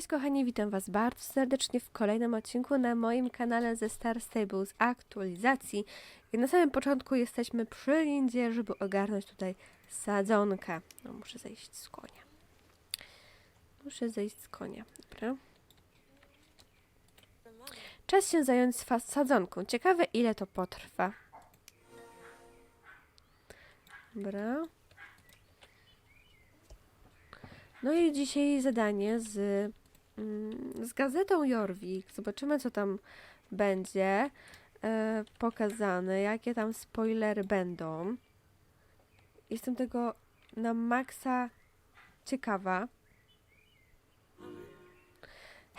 Cześć kochani, witam Was bardzo serdecznie w kolejnym odcinku na moim kanale ze Star Stables aktualizacji. I na samym początku jesteśmy przy lindzie, żeby ogarnąć tutaj sadzonkę. No muszę zejść z konia. Muszę zejść z konia, dobra. Czas się zająć sadzonką. Ciekawe ile to potrwa. Dobra. No i dzisiaj zadanie z, z gazetą Jorvik. Zobaczymy, co tam będzie e, pokazane, jakie tam spoilery będą. Jestem tego na maksa ciekawa.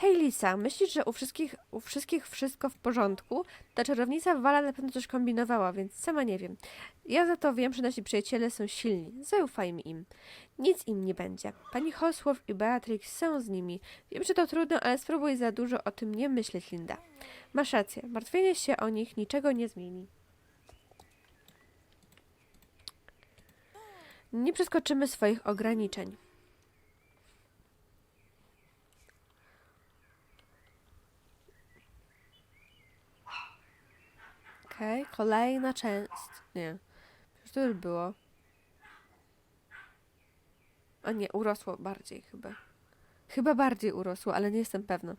Hej Lisa, myślisz, że u wszystkich, u wszystkich wszystko w porządku? Ta czarownica Wala na pewno coś kombinowała, więc sama nie wiem. Ja za to wiem, że nasi przyjaciele są silni. Zaufajmy im. Nic im nie będzie. Pani Hosłow i Beatrix są z nimi. Wiem, że to trudno, ale spróbuj za dużo o tym nie myśleć, Linda. Masz rację. Martwienie się o nich niczego nie zmieni. Nie przeskoczymy swoich ograniczeń. Okej, kolejna część. Nie. Przecież to już było. A nie, urosło bardziej chyba. Chyba bardziej urosło, ale nie jestem pewna.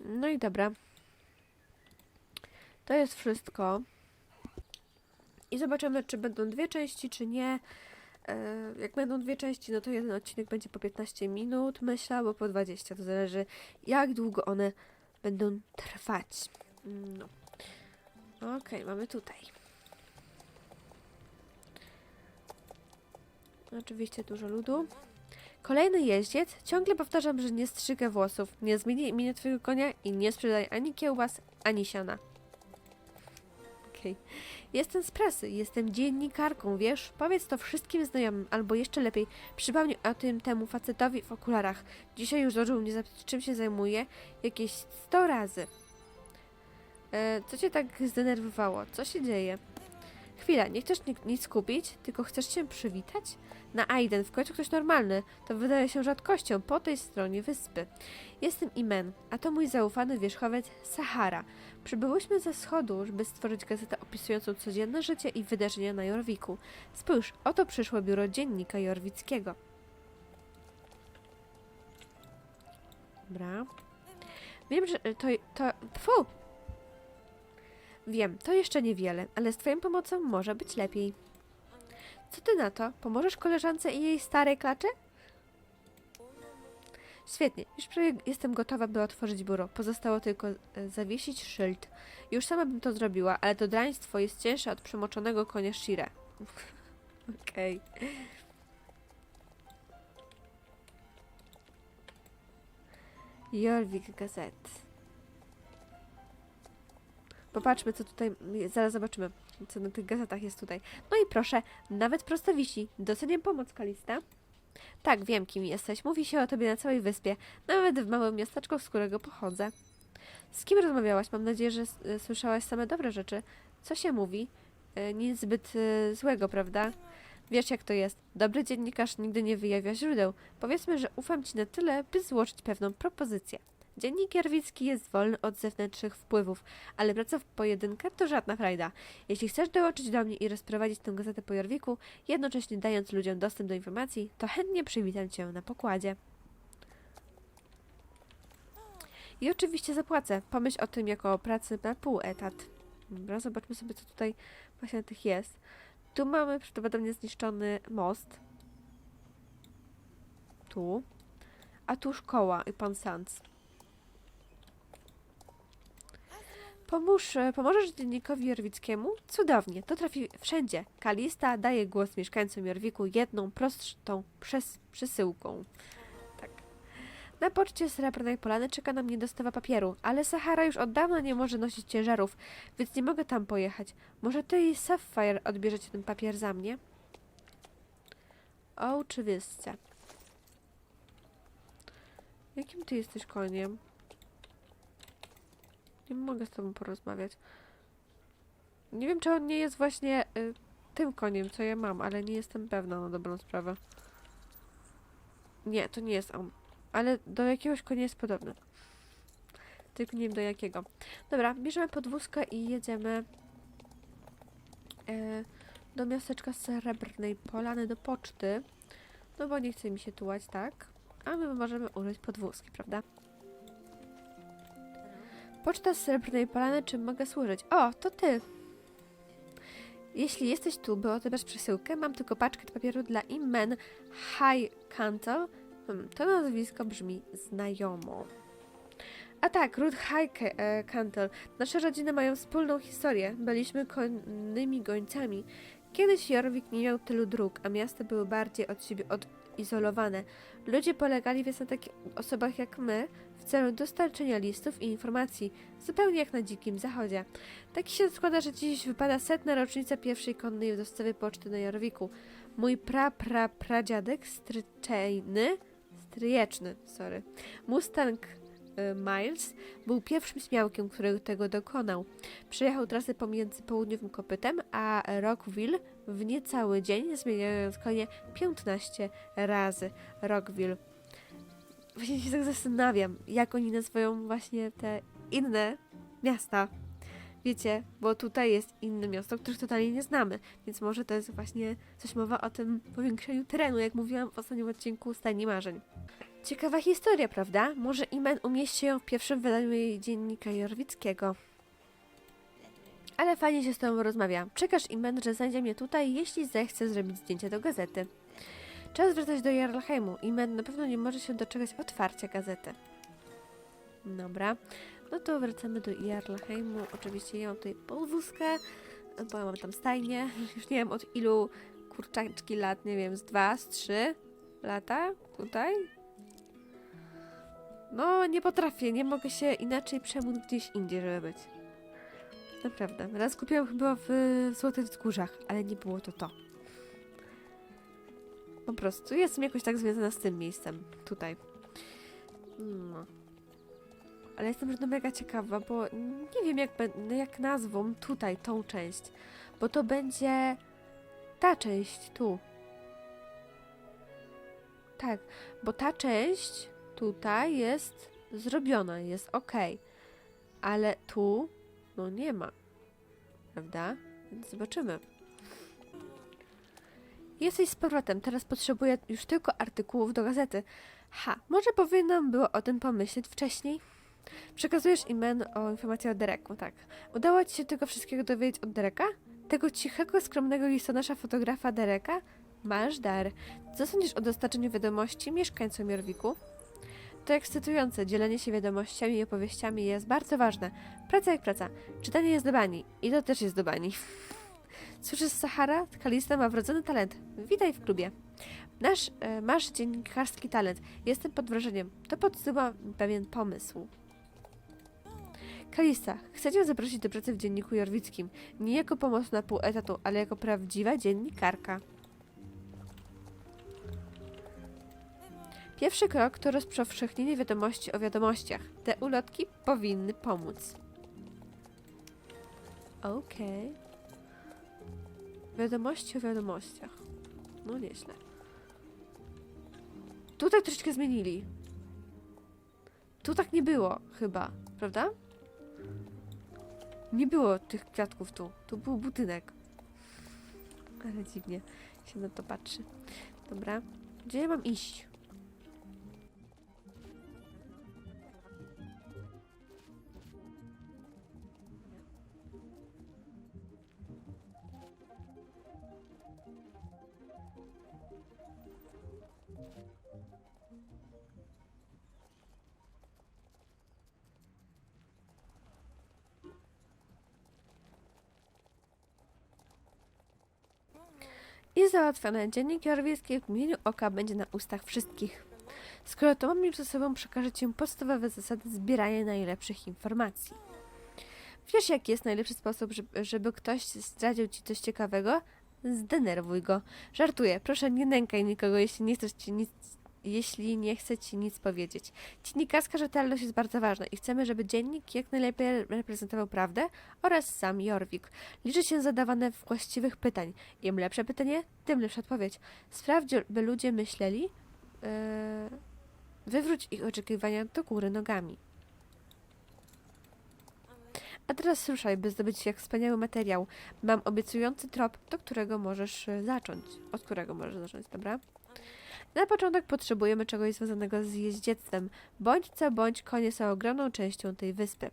No i dobra. To jest wszystko. I zobaczymy, czy będą dwie części, czy nie. E, Jak będą dwie części, no to jeden odcinek będzie po 15 minut, myślę, albo po 20. To zależy, jak długo one będą trwać. No. Okej, mamy tutaj. Oczywiście dużo ludu. Kolejny jeździec. Ciągle powtarzam, że nie strzygę włosów. Nie zmienię imienia twojego konia i nie sprzedaj ani kiełbas, ani siana. Okej. Jestem z prasy, jestem dziennikarką, wiesz? Powiedz to wszystkim znajomym, albo jeszcze lepiej, przypomnij o tym temu facetowi w okularach. Dzisiaj już zdążył mnie zapytać, czym się zajmuje, jakieś 100 razy. E, co cię tak zdenerwowało? Co się dzieje? Chwila, nie chcesz ni- nic kupić, tylko chcesz się przywitać? Na Aiden, w końcu ktoś normalny. To wydaje się rzadkością po tej stronie wyspy. Jestem Imen, a to mój zaufany wierzchowiec Sahara. Przybyłyśmy ze wschodu, żeby stworzyć gazetę opisującą codzienne życie i wydarzenia na Jorwiku. Spójrz, oto przyszło biuro dziennika jorwickiego. Dobra. Wiem, że to... to... Fu! Wiem, to jeszcze niewiele, ale z twoją pomocą może być lepiej. Co ty na to? Pomożesz koleżance i jej starej klaczy? Świetnie, już prawie jestem gotowa, by otworzyć biuro. Pozostało tylko e, zawiesić szyld. Już sama bym to zrobiła, ale to draństwo jest cięższe od przemoczonego konia Shire. Okej. Jorvik Gazet. Popatrzmy, co tutaj. Zaraz zobaczymy, co na tych gazetach jest tutaj. No i proszę, nawet prosto wisi. Doceniam pomoc Kalista. Tak, wiem, kim jesteś. Mówi się o tobie na całej wyspie, nawet w małym miasteczku, z którego pochodzę. Z kim rozmawiałaś? Mam nadzieję, że s- słyszałaś same dobre rzeczy. Co się mówi? E, Nic zbyt e, złego, prawda? Wiesz, jak to jest. Dobry dziennikarz nigdy nie wyjawia źródeł. Powiedzmy, że ufam ci na tyle, by złożyć pewną propozycję. Dziennik jarwicki jest wolny od zewnętrznych wpływów, ale praca w pojedynkę to żadna frajda. Jeśli chcesz dołączyć do mnie i rozprowadzić tę gazetę po Jorwiku, jednocześnie dając ludziom dostęp do informacji, to chętnie przywitam cię na pokładzie. I oczywiście zapłacę. Pomyśl o tym jako o pracy na pół etat. Dobra, zobaczmy sobie, co tutaj właśnie na tych jest. Tu mamy prawdopodobnie zniszczony most. Tu. A tu szkoła i pan Sans. Pomóż, pomożesz dziennikowi Jorwickiemu? Cudownie, to trafi wszędzie. Kalista daje głos mieszkańcom Jorwiku jedną prostą przes przesyłką. Tak. Na poczcie Srebrnej Polany czeka na mnie dostawa papieru, ale Sahara już od dawna nie może nosić ciężarów, więc nie mogę tam pojechać. Może ty i Sapphire odbierzecie ten papier za mnie? Oczywiście. Jakim ty jesteś koniem? Nie mogę z tobą porozmawiać. Nie wiem, czy on nie jest właśnie y, tym koniem, co ja mam, ale nie jestem pewna na dobrą sprawę. Nie, to nie jest on. Ale do jakiegoś konia jest podobny. Tylko nie wiem do jakiego. Dobra, bierzemy podwózkę i jedziemy e, do miasteczka Srebrnej Polany, do poczty. No bo nie chce mi się tułać, tak? A my możemy użyć podwózki, prawda? Poczta z Srebrnej Polany, czym mogę służyć? O, to ty! Jeśli jesteś tu, by odebrać przesyłkę, mam tylko paczkę papieru dla Immen High Cantle. Hmm, to nazwisko brzmi znajomo. A tak, Ruth High Ca- e, Cantle. Nasze rodziny mają wspólną historię. Byliśmy konnymi gońcami. Kiedyś Jorvik nie miał tylu dróg, a miasta były bardziej od siebie odizolowane. Ludzie polegali więc na takich osobach jak my w celu dostarczenia listów i informacji, zupełnie jak na dzikim zachodzie. Tak się składa, że dziś wypada setna rocznica pierwszej konnej dostawy poczty na Jorwiku. Mój pra pra pradziadek stryczejny, stryjeczny, sorry, Mustang Miles był pierwszym śmiałkiem, który tego dokonał. Przejechał trasę pomiędzy południowym kopytem a Rockville w niecały dzień, zmieniając konie 15 razy. Rockville. Właśnie się tak zastanawiam, jak oni nazywają właśnie te inne miasta. Wiecie, bo tutaj jest inne miasto, których totalnie nie znamy, więc może to jest właśnie coś mowa o tym powiększeniu terenu, jak mówiłam w ostatnim odcinku Stajni Marzeń. Ciekawa historia, prawda? Może Imen umieści ją w pierwszym wydaniu jej dziennika Jorwickiego. Ale fajnie się z tobą rozmawia. Czekasz Imen, że znajdzie mnie tutaj, jeśli zechce zrobić zdjęcie do gazety. Czas wracać do Jarlheimu. Imen na pewno nie może się doczekać otwarcia gazety. Dobra. No to wracamy do Jarlheimu. Oczywiście ja mam tutaj podwózkę, bo ja mam tam stajnię. Już nie wiem od ilu kurczaczki lat, nie wiem, z dwa, z trzy lata tutaj. No, nie potrafię, nie mogę się inaczej przemóc gdzieś indziej, żeby być. Naprawdę. Raz kupiłam chyba w Złotych Wzgórzach, ale nie było to to. Po prostu jestem jakoś tak związana z tym miejscem. Tutaj. No. Ale jestem że mega ciekawa, bo nie wiem jak, bę- jak nazwą tutaj tą część. Bo to będzie ta część tu. Tak, bo ta część tutaj jest zrobiona, jest ok. Ale tu, no nie ma. Prawda? Więc zobaczymy. Jesteś z powrotem, teraz potrzebuję już tylko artykułów do gazety. Ha, może powinnam było o tym pomyśleć wcześniej? Przekazujesz Imen o informację o Dereku, tak. Udało ci się tego wszystkiego dowiedzieć od Dereka? Tego cichego, skromnego listonosza fotografa Dereka? Masz dar. Co sądzisz o dostarczeniu wiadomości mieszkańcom Jorwiku? To ekscytujące, dzielenie się wiadomościami i opowieściami jest bardzo ważne. Praca jak praca. Czytanie jest do bani. I to też jest do bani. Słyszysz Sahara? Kalista ma wrodzony talent. Witaj w klubie. Nasz, e, masz dziennikarski talent. Jestem pod wrażeniem. To podsyła pewien pomysł. Kalista, chcę cię zaprosić do pracy w dzienniku jorwickim. Nie jako pomoc na pół etatu, ale jako prawdziwa dziennikarka. Pierwszy krok to rozpowszechnienie wiadomości o wiadomościach. Te ulotki powinny pomóc. Okej. Wiadomości o wiadomościach. No nieźle. Tutaj troszeczkę zmienili. Tu tak nie było, chyba, prawda? Nie było tych kwiatków tu. Tu był budynek. Ale dziwnie się na to patrzy. Dobra. Gdzie ja mam iść? Załatwione. Dziennik jorwiecki w imieniu oka będzie na ustach wszystkich. Skoro to mam już ze sobą, przekażę Ci podstawowe zasady zbierania najlepszych informacji. Wiesz, jaki jest najlepszy sposób, żeby, żeby ktoś zdradził Ci coś ciekawego? Zdenerwuj go. Żartuję, proszę nie nękaj nikogo, jeśli nie chcesz, ci nic, jeśli nie chce ci nic powiedzieć. Dziennikarska rzetelność jest bardzo ważna i chcemy, żeby dziennik jak najlepiej reprezentował prawdę oraz sam Jorvik. Liczy się zadawane właściwych pytań. Im lepsze pytanie, tym lepsza odpowiedź. Sprawdź, by ludzie myśleli, yy, wywróć ich oczekiwania do góry nogami. A teraz ruszaj, by zdobyć jak wspaniały materiał. Mam obiecujący trop, do którego możesz e, zacząć. Od którego możesz zacząć, dobra? Na początek potrzebujemy czegoś związanego z jeździectwem. Bądź co bądź, konie są ogromną częścią tej wyspy.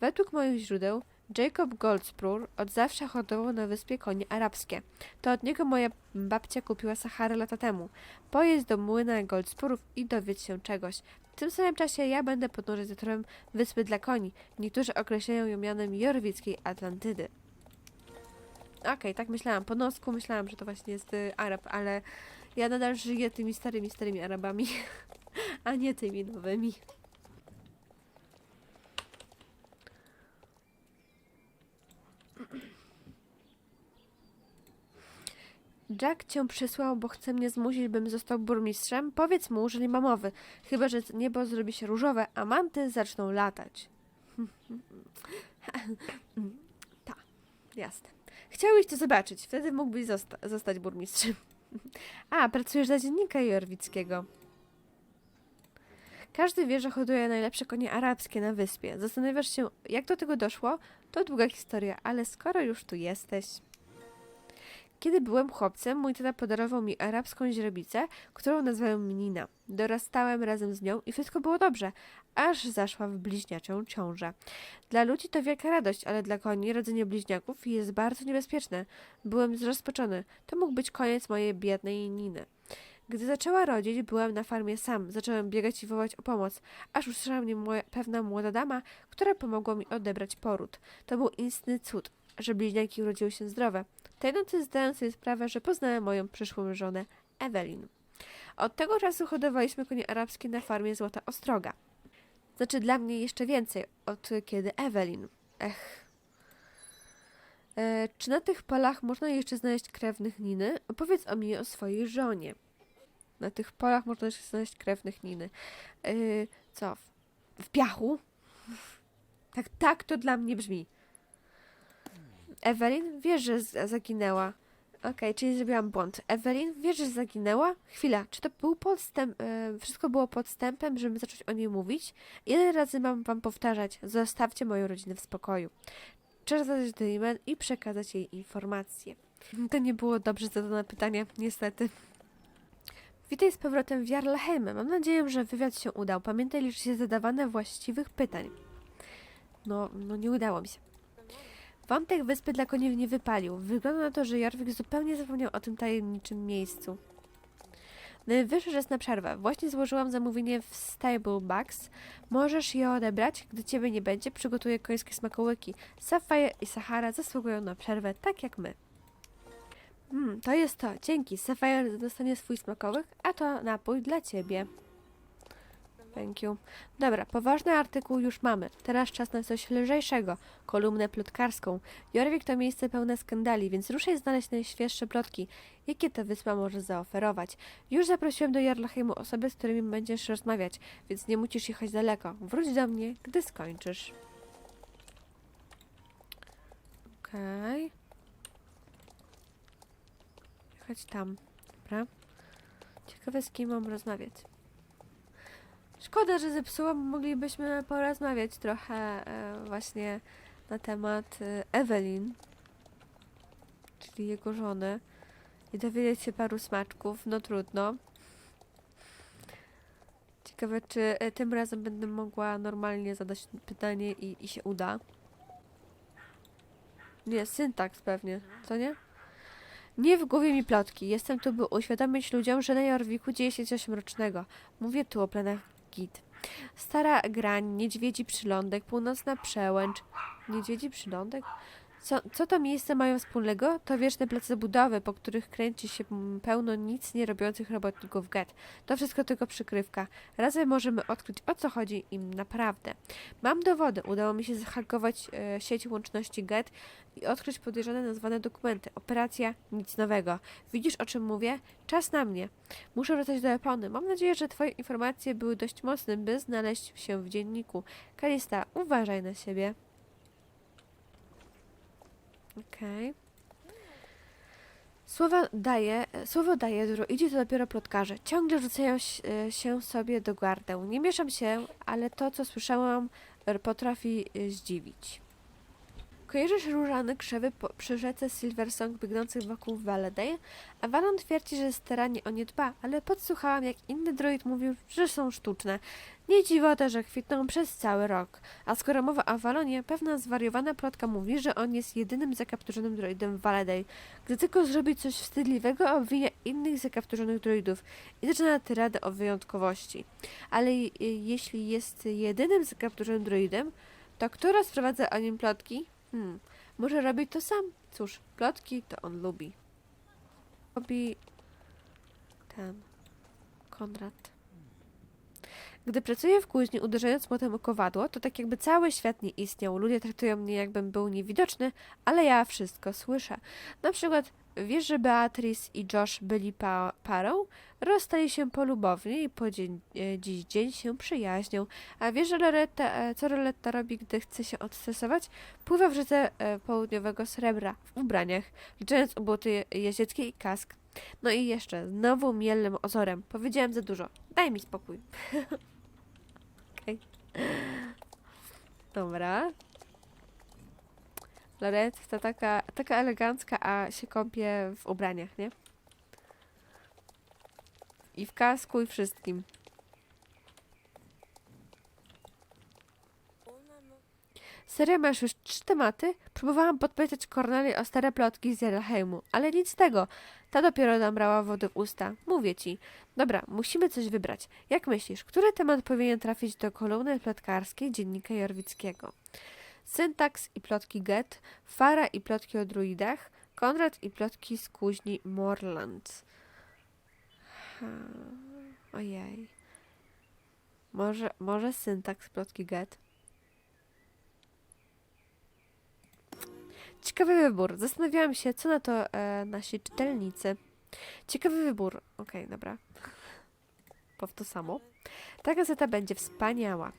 Według moich źródeł, Jacob Goldsprur od zawsze hodował na wyspie konie arabskie. To od niego moja babcia kupiła Saharę lata temu. Pojedź do młyna Goldspurów i dowiedz się czegoś. W tym samym czasie ja będę podnorzatorem wyspy dla koni. Niektórzy określają ją mianem Jorwickiej Atlantydy. Okej, tak myślałam. Po nosku myślałam, że to właśnie jest y, Arab, ale ja nadal żyję tymi starymi, starymi Arabami, a nie tymi nowymi. Jack cię przysłał, bo chce mnie zmusić, bym został burmistrzem? Powiedz mu, że nie ma mowy. Chyba, że niebo zrobi się różowe, a manty zaczną latać. tak, jasne. Chciałbyś to zobaczyć, wtedy mógłbyś zosta- zostać burmistrzem. A, pracujesz dla dziennika Jorwickiego. Każdy wie, że hoduje najlepsze konie arabskie na wyspie. Zastanawiasz się, jak do tego doszło? To długa historia, ale skoro już tu jesteś... Kiedy byłem chłopcem, mój tata podarował mi arabską źrebicę, którą nazwałem Nina. Dorastałem razem z nią i wszystko było dobrze, aż zaszła w bliźniaczą ciążę. Dla ludzi to wielka radość, ale dla koni rodzenie bliźniaków jest bardzo niebezpieczne. Byłem zrozpaczony. To mógł być koniec mojej biednej Niny. Gdy zaczęła rodzić, byłem na farmie sam. Zacząłem biegać i wołać o pomoc, aż usłyszała mnie moja, pewna młoda dama, która pomogła mi odebrać poród. To był istny cud, że bliźniaki urodziły się zdrowe. Tej nocy zdałem sobie sprawę, że poznałem moją przyszłą żonę, Ewelin. Od tego czasu hodowaliśmy konie arabskie na farmie Złota Ostroga. Znaczy dla mnie jeszcze więcej, od kiedy Ewelin. Ech. E, czy na tych polach można jeszcze znaleźć krewnych Niny? Opowiedz o mnie o swojej żonie. Na tych polach można jeszcze znaleźć krewnych Niny. E, co? W, w piachu? Tak, tak to dla mnie brzmi. Ewelin, wiesz, że zaginęła. Okej, czyli zrobiłam błąd. Ewelin, wiesz, że zaginęła? Chwila, czy to był podstęp, e, wszystko było podstępem, żeby zacząć o niej mówić? Ile razy mam wam powtarzać? Zostawcie moją rodzinę w spokoju. Trzeba zadać do e i przekazać jej informacje. To nie było dobrze zadane pytanie, niestety. Witaj z powrotem w Jarlaheim. Mam nadzieję, że wywiad się udał. Pamiętaj, liczy się zadawane właściwych pytań. No, no nie udało mi się. Wątek wyspy dla koni nie wypalił. Wygląda na to, że Jorvik zupełnie zapomniał o tym tajemniczym miejscu. Najwyższy czas na przerwę. Właśnie złożyłam zamówienie w Stable Bugs. Możesz je odebrać. Gdy ciebie nie będzie, przygotuję końskie smakołyki. Sapphire i Sahara zasługują na przerwę, tak jak my. Hmm, to jest to. Dzięki. Sapphire dostanie swój smakołyk, a to napój dla ciebie. Thank you. Dobra, poważny artykuł już mamy. Teraz czas na coś lżejszego. Kolumnę plotkarską. Jorvik to miejsce pełne skandali, więc ruszaj znaleźć najświeższe plotki, jakie ta wyspa może zaoferować. Już zaprosiłem do Jarlacheimu osoby, z którymi będziesz rozmawiać, więc nie musisz jechać daleko. Wróć do mnie, gdy skończysz. Okej. Jechać tam. Dobra. Ciekawe z kim mam rozmawiać. Szkoda, że zepsułam, moglibyśmy porozmawiać trochę e, właśnie na temat Evelyn, czyli jego żony i dowiedzieć się paru smaczków, no trudno. Ciekawe, czy e, tym razem będę mogła normalnie zadać pytanie i, i się uda. Nie, syntaks pewnie, co nie? Nie w głowie mi plotki. Jestem tu, by uświadomić ludziom, że na Jorwiku dzieje się coś mrocznego. Mówię tu o planach git. Stara grań, niedźwiedzi przylądek, północna przełęcz. Niedźwiedzi przylądek? Co, co to miejsce mają wspólnego? To wieczne place budowy, po których kręci się pełno nic nie robiących robotników GET. To wszystko tylko przykrywka. Razem możemy odkryć, o co chodzi im naprawdę. Mam dowody. Udało mi się zahakować e, sieć łączności GET i odkryć podejrzane nazwane dokumenty. Operacja nic nowego. Widzisz, o czym mówię? Czas na mnie. Muszę wracać do Epony. Mam nadzieję, że twoje informacje były dość mocne, by znaleźć się w dzienniku. Kalista, uważaj na siebie. Okej. Słowa daje, słowo daje, druidzi to dopiero plotkarze. Ciągle rzucają e, się sobie do gardeł. Nie mieszam się, ale to, co słyszałam, r- potrafi e, zdziwić. Kojarzysz różane krzewy po, przy rzece Silversong biegnących wokół Valaday? Avalon twierdzi, że staranie o nie dba, ale podsłuchałam, jak inny druid mówił, że są sztuczne. Nie dziwota, że kwitną przez cały rok. A skoro mowa o Avalonie, pewna zwariowana plotka mówi, że on jest jedynym zakapturzonym droidem w Valaday. Gdy tylko zrobi coś wstydliwego, obwinia innych zakapturzonych droidów i zaczyna tyradę o wyjątkowości. Ale je- jeśli jest jedynym zakapturzonym droidem, to kto rozprowadza o nim plotki? Hmm, może robić to sam. Cóż, plotki to on lubi. Robi ten Konrad. Gdy pracuję w kuźni, uderzając młotem o kowadło, to tak jakby cały świat nie istniał. Ludzie traktują mnie, jakbym był niewidoczny, ale ja wszystko słyszę. Na przykład, wiesz, że Beatrice i Josh byli pa parą? Rozstali się polubownie i po dzień, e, dziś dzień się przyjaźnią. A wiesz, że Loretta, e, co Loretta robi, gdy chce się odstresować? Pływa w rzece e, południowego srebra, w ubraniach, licząc buty je- jeździeckie i kask. No i jeszcze, znowu mielnym ozorem. Powiedziałem za dużo. Daj mi spokój. Dobra. Loretta taka, taka elegancka, a się kąpie w ubraniach, nie? I w kasku, i wszystkim. Serio, masz już trzy tematy? Próbowałam podpytać Cornelię o stare plotki z Jarlheimu, ale nic z tego. Ta dopiero nam brała wody w usta. Mówię ci. Dobra, musimy coś wybrać. Jak myślisz, który temat powinien trafić do kolumny plotkarskiej dziennika Jorwickiego? Syntaks i plotki Get, Fara i plotki o druidach, Konrad i plotki z kuźni Morland. Hmm, ojej. Może, może syntaks plotki Get? Ciekawy wybór. Zastanawiałam się, co na to e, nasi czytelnicy. Ciekawy wybór. Okej, dobra. Pow to samo. Ta gazeta będzie wspaniała.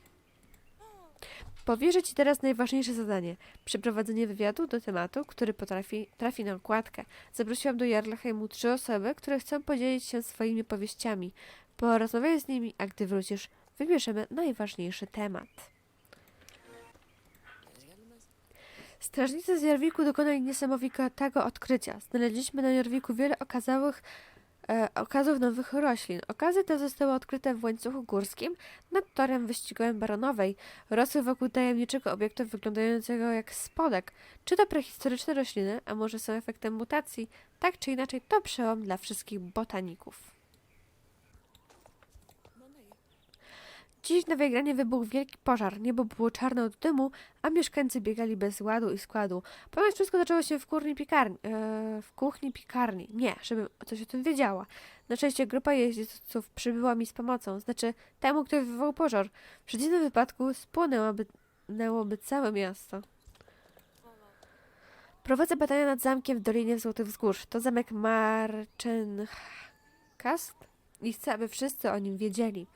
Powierzę Ci teraz najważniejsze zadanie. Przeprowadzenie wywiadu do tematu, który potrafi, trafi na okładkę. Zaprosiłam do Jarlheimu trzy osoby, które chcą podzielić się swoimi powieściami. Porozmawiaj z nimi, a gdy wrócisz, wybierzemy najważniejszy temat. Strażnicy z Jorwiku dokonali niesamowitego odkrycia. Znaleźliśmy na Jorwiku wiele okazałych e, okazów nowych roślin. Okazy te zostały odkryte w łańcuchu górskim nad torem wyścigowym Baronowej. Rosły wokół tajemniczego obiektu wyglądającego jak spodek. Czy to prehistoryczne rośliny, a może są efektem mutacji? Tak czy inaczej, to przełom dla wszystkich botaników. Dziś w Nowej Granie wybuchł wielki pożar. Niebo było czarne od dymu, a mieszkańcy biegali bez ładu i składu. Ponoć wszystko zaczęło się w kuchni piekarni. E, w kuchni. Nie, żebym coś o tym wiedziała. Na szczęście grupa jeźdźców przybyła mi z pomocą. Znaczy, temu, kto wywołał pożar. W przeciwnym wypadku spłonęłoby nęłoby całe miasto. Prowadzę badania nad zamkiem w Dolinie Złotych Wzgórz. To zamek Marchenkast i chcę, aby wszyscy o nim wiedzieli.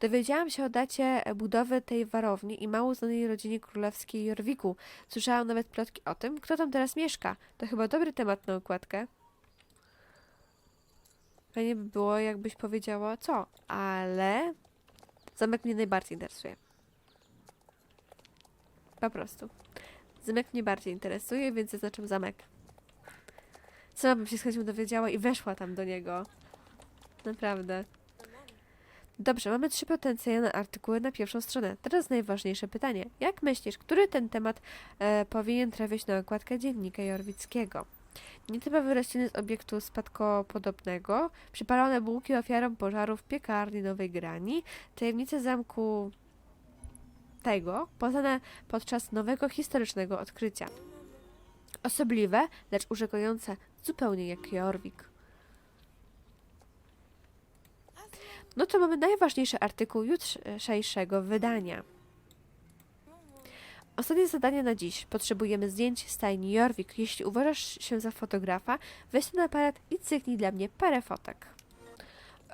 Dowiedziałam się o dacie budowy tej warowni i mało znanej rodzinie królewskiej Jorwiku. Słyszałam nawet plotki o tym, kto tam teraz mieszka. To chyba dobry temat na okładkę. Fajnie by było, jakbyś powiedziała co, ale zamek mnie najbardziej interesuje. Po prostu. Zamek mnie bardziej interesuje, więc zaznaczam zamek. Sama bym się z chęcią dowiedziała i weszła tam do niego. Naprawdę. Dobrze, mamy trzy potencjalne artykuły na pierwszą stronę. Teraz najważniejsze pytanie. Jak myślisz, który ten temat e, powinien trafić na okładkę dziennika Jorwickiego? Nietypowe rośliny z obiektu spadkopodobnego, przypalone bułki ofiarą pożarów piekarni Nowej Grani, tajemnice zamku tego, poznane podczas nowego historycznego odkrycia. Osobliwe, lecz urzekające zupełnie jak Jorvik. No to mamy najważniejszy artykuł jutrzejszego wydania. Ostatnie zadanie na dziś. Potrzebujemy zdjęć stajni Jorvik. Jeśli uważasz się za fotografa, weź ten aparat i cyknij dla mnie parę fotek.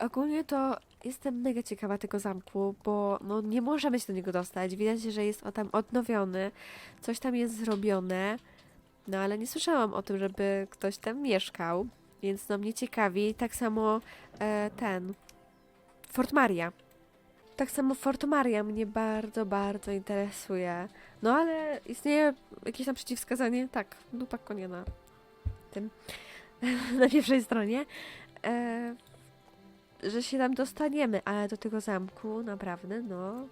Ogólnie to jestem mega ciekawa tego zamku, bo no, nie możemy się do niego dostać. Widać, że jest on tam odnowiony, coś tam jest zrobione, no ale nie słyszałam o tym, żeby ktoś tam mieszkał, więc no mnie ciekawi. Tak samo e, ten Fort Maria. Tak samo Fort Maria mnie bardzo, bardzo interesuje. No ale istnieje jakieś tam przeciwwskazanie? Tak, dupa konia na tym, na pierwszej stronie, e, że się tam dostaniemy, ale do tego zamku naprawdę, no,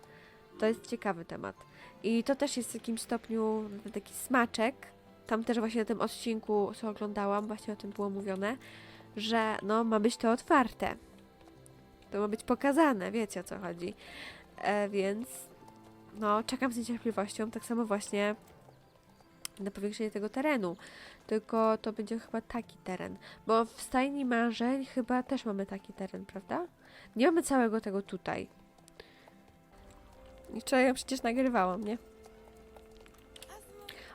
to jest ciekawy temat. I to też jest w jakimś stopniu taki smaczek. Tam też właśnie na tym odcinku, co oglądałam, właśnie o tym było mówione, że no, ma być to otwarte. To ma być pokazane, wiecie o co chodzi. E, więc no, czekam z niecierpliwością. Tak samo właśnie na powiększenie tego terenu. Tylko to będzie chyba taki teren. Bo w stajni marzeń chyba też mamy taki teren, prawda? Nie mamy całego tego tutaj. I wczoraj ją przecież nagrywałam, nie?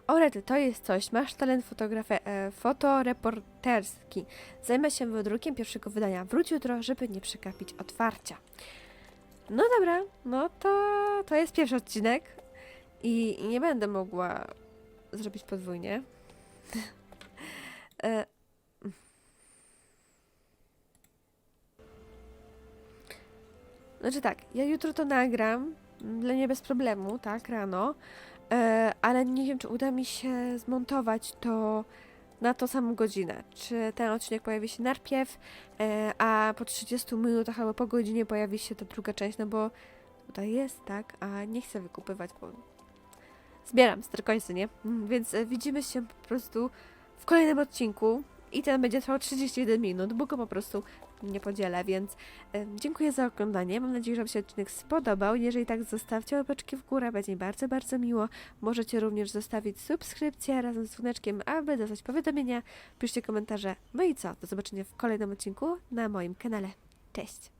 O rety, to jest coś. Masz talent fotografie, e, fotoreporterski. Zajmę się wydrukiem pierwszego wydania. Wróć jutro, żeby nie przekapić otwarcia. No dobra, no to, to jest pierwszy odcinek i, nie będę mogła zrobić podwójnie. e, znaczy tak, ja jutro to nagram, mm, dla mnie bez problemu, tak, rano, e, ale nie wiem, czy uda mi się zmontować to na tą samą godzinę. Czy ten odcinek pojawi się najpierw, e, a po 30 minutach albo po godzinie pojawi się ta druga część, no bo tutaj jest, tak, a nie chcę wykupywać, bo zbieram sterkońcy, nie? Mm, Więc e, widzimy się po prostu w kolejnym odcinku i ten będzie trwał 31 minut, bo go po prostu nie podzielę, więc e, dziękuję za oglądanie. Mam nadzieję, że Wam się odcinek spodobał. Jeżeli tak, zostawcie łapeczki w górę, będzie mi bardzo, bardzo miło. Możecie również zostawić subskrypcję razem z dzwoneczkiem, aby dostać powiadomienia. Piszcie komentarze. No i co? Do zobaczenia w kolejnym odcinku na moim kanale. Cześć!